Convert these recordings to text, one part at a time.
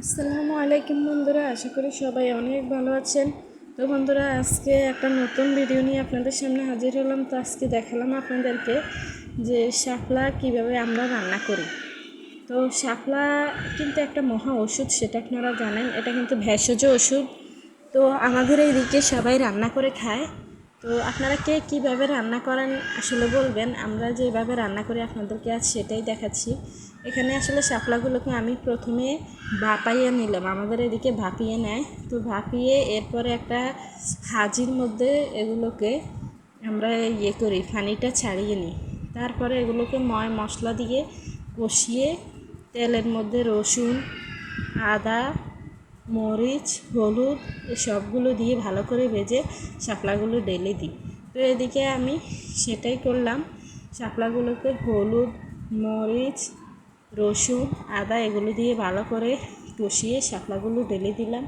আসসালামু আলাইকুম বন্ধুরা, আশা করি সবাই অনেক ভালো আছেন। তো বন্ধুরা, আজকে একটা নতুন ভিডিও নিয়ে আপনাদের সামনে হাজির হলাম। তো আজকে দেখালাম আপনাদেরকে যে শাপলা কীভাবে আমরা রান্না করি। তো শাপলা কিন্তু একটা মহা ওষুধ, সেটা আপনারা জানেন। এটা কিন্তু ভেষজ ওষুধ। তো আমাদের এইদিকে সবাই রান্না করে খায়। তো আপনারা কে কীভাবে রান্না করেন আসলে বলবেন। আমরা যেভাবে রান্না করি আপনাদেরকে আজ সেটাই দেখাচ্ছি। এখানে আসলে শাপলাগুলোকে আমি প্রথমে ভাপাইয়ে নিলাম। আমাদের এদিকে ভাপিয়ে নেয়। তো ভাপিয়ে এরপরে একটা হাজির মধ্যে এগুলোকে আমরা ইয়ে করি, ফানিটা ছাড়িয়ে নিই। তারপরে এগুলোকে ময় মশলা দিয়ে কষিয়ে তেলের মধ্যে রসুন, আদা মরিচ, হলুদ সবগুলো দিয়ে ভালো করে ভেজে শাপলাগুলো ঢেলে দিই। তো এদিকে আমি সেটাই করলাম। শাপলাগুলোকে হলুদ, মরিচ, রসুন, আদা এগুলো দিয়ে ভালো করে কষিয়ে শাপলাগুলো ঢেলে দিলাম।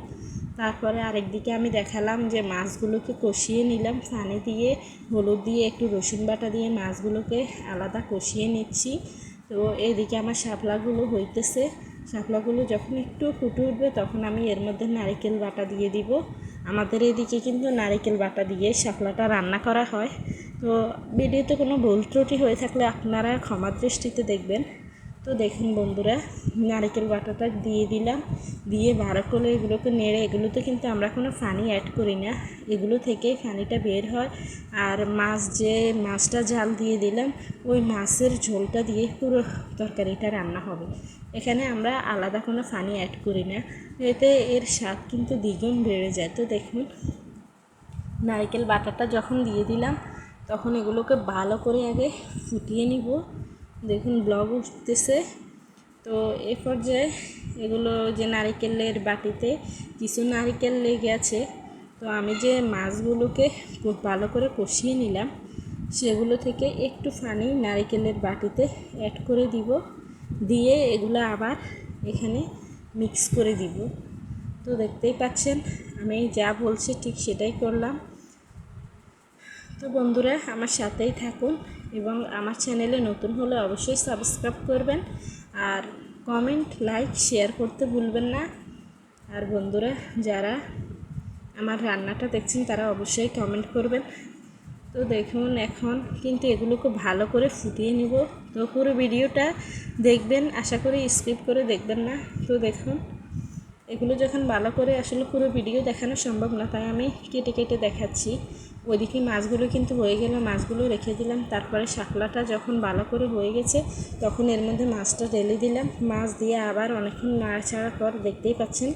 তারপরে আরেকদিকে আমি দেখালাম যে মাছগুলোকে কষিয়ে নিলাম। পানি দিয়ে, হলুদ দিয়ে, একটু রসুন বাটা দিয়ে মাছগুলোকে আলাদা কষিয়ে নিচ্ছি। তো এদিকে আমার শাপলাগুলো হইতেছে। শাপলাগুলো যখন একটু ফুটে উঠবে, তখন আমি এর মধ্যে নারিকেল বাটা দিয়ে দিব। আমাদের এদিকে কিন্তু নারিকেল বাটা দিয়ে শাপলাটা রান্না করা হয়। তো ভিডিওতে কোনো ভুল ত্রুটি হয়ে থাকলে আপনারা ক্ষমা দৃষ্টিতে দেখবেন। তো দেখুন বন্ধুরা, নারকেল বাটাটা দিয়ে দিলাম, দিয়ে ভালো করে এগুলোকে নেড়ে, এগুলোতে কিন্তু আমরা কোনো ফানি অ্যাড করি না। এগুলো থেকেই ফানিটা বের হয়। আর মাছ যে, মাছটা জাল দিয়ে দিলাম, ওই মাছের ঝোলটা দিয়ে পুরো তরকারিটা রান্না হবে। এখানে আমরা আলাদা কোনো ফানি অ্যাড করি না। এতে এর স্বাদ কিন্তু দ্বিগুণ বেড়ে যায়। তো দেখুন, নারকেল বাটাটা যখন দিয়ে দিলাম, তখন এগুলোকে ভালো করে আগে ফুটিয়ে নিব। দেখুন, ব্লগ উঠতেছে। তো এ পর্যায়ে এগুলো যে নারিকেলের বাটিতে, কিছু নারিকেল লেগে আছে। তো আমি যে মাছগুলোকে ভালো করে কষিয়ে নিলাম, সেগুলো থেকে একটু পানি নারিকেলের বাটিতে অ্যাড করে দিব। দিয়ে এগুলো আবার এখানে মিক্স করে দিব। তো দেখতেই পাচ্ছেন, আমি যা বলছি ঠিক সেটাই করলাম। তো বন্ধুরা আমার সাথেই থাকুন এবং আমার চ্যানেলে নতুন হলে অবশ্যই সাবস্ক্রাইব করবেন আর কমেন্ট, লাইক, শেয়ার করতে ভুলবেন না। আর বন্ধুরা যারা আমার রান্নাটা দেখছেন তারা অবশ্যই কমেন্ট করবেন। তো দেখুন এখন কিন্তু এগুলোকে ভালো করে ফুটিয়ে নিব। তো পুরো ভিডিওটা দেখবেন, আশা করি স্কিপ করে দেখবেন না। তো দেখুন, এগুলো যখন ভালো করে আসলে পুরো ভিডিও দেখানো সম্ভব না, তাই আমি কেটে কেটে দেখাচ্ছি। ওইদিকে মাছগুলো কিন্তু হয়ে গেল, মাছগুলো রেখে দিলাম। তারপরে শাকলাটা যখন ভালো করে হয়ে গেছে, তখন এর মধ্যে মাছটা ঢেলে দিলাম। মাছ দিয়ে আবার অনেকক্ষণ নাড়াচাড়া পর দেখতেই পাচ্ছেন।